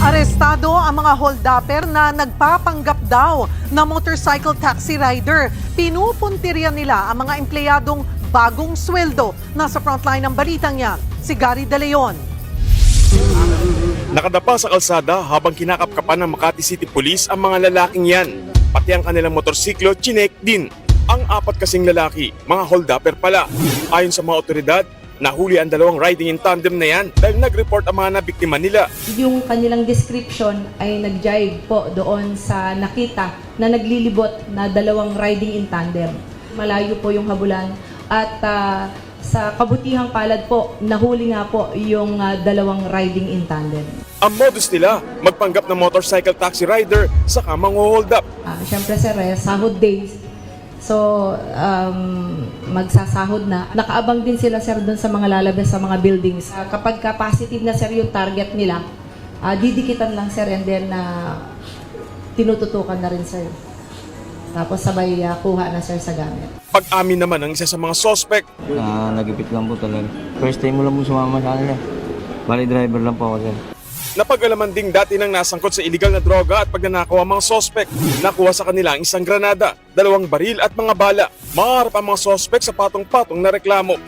Arestado ang mga holdupper na nagpapanggap daw na motorcycle taxi rider. Pinupuntirya nila ang mga empleyadong bagong sweldo. Nasa frontline ng balitang yan, si Gary De Leon. Nakadapa sa kalsada habang kinakapkapan ng Makati City Police ang mga lalaking yan. Pati ang kanilang motorsiklo, chinek din. Ang apat kasing lalaki, mga hold-upper pala. Ayon sa mga otoridad, nahuli ang dalawang riding in tandem na yan dahil nag-report ang mga nabiktima nila. yung kanilang description ay nag-jive po doon sa nakita na naglilibot na dalawang riding in tandem. Malayo po yung habulan at ah, sa kabutihang palad po, nahuli nga po yung ah, dalawang riding in tandem. Ang modus nila, magpanggap ng motorcycle taxi rider sa kamang hold up. Ah, Siyempre sir, eh, sahod days. So, um, magsasahod na. Nakaabang din sila sir doon sa mga lalabas sa mga buildings. Ah, kapag ka positive na sir yung target nila, ah, didikitan lang sir and then ah, tinututukan na rin sir. Tapos sabay ah, kuha na sir sa gamit. Pag-amin naman ng isa sa mga suspect, Ah, nagipit lang po talaga. First time mo lang po sumama sa kanila. Bali driver lang po ako sir. Napag-alaman ding dati nang nasangkot sa illegal na droga at pagnanakaw ang mga suspect. Nakuha sa kanila ang isang granada, dalawang baril at mga bala. Maharap ang mga suspect sa patong-patong na reklamo.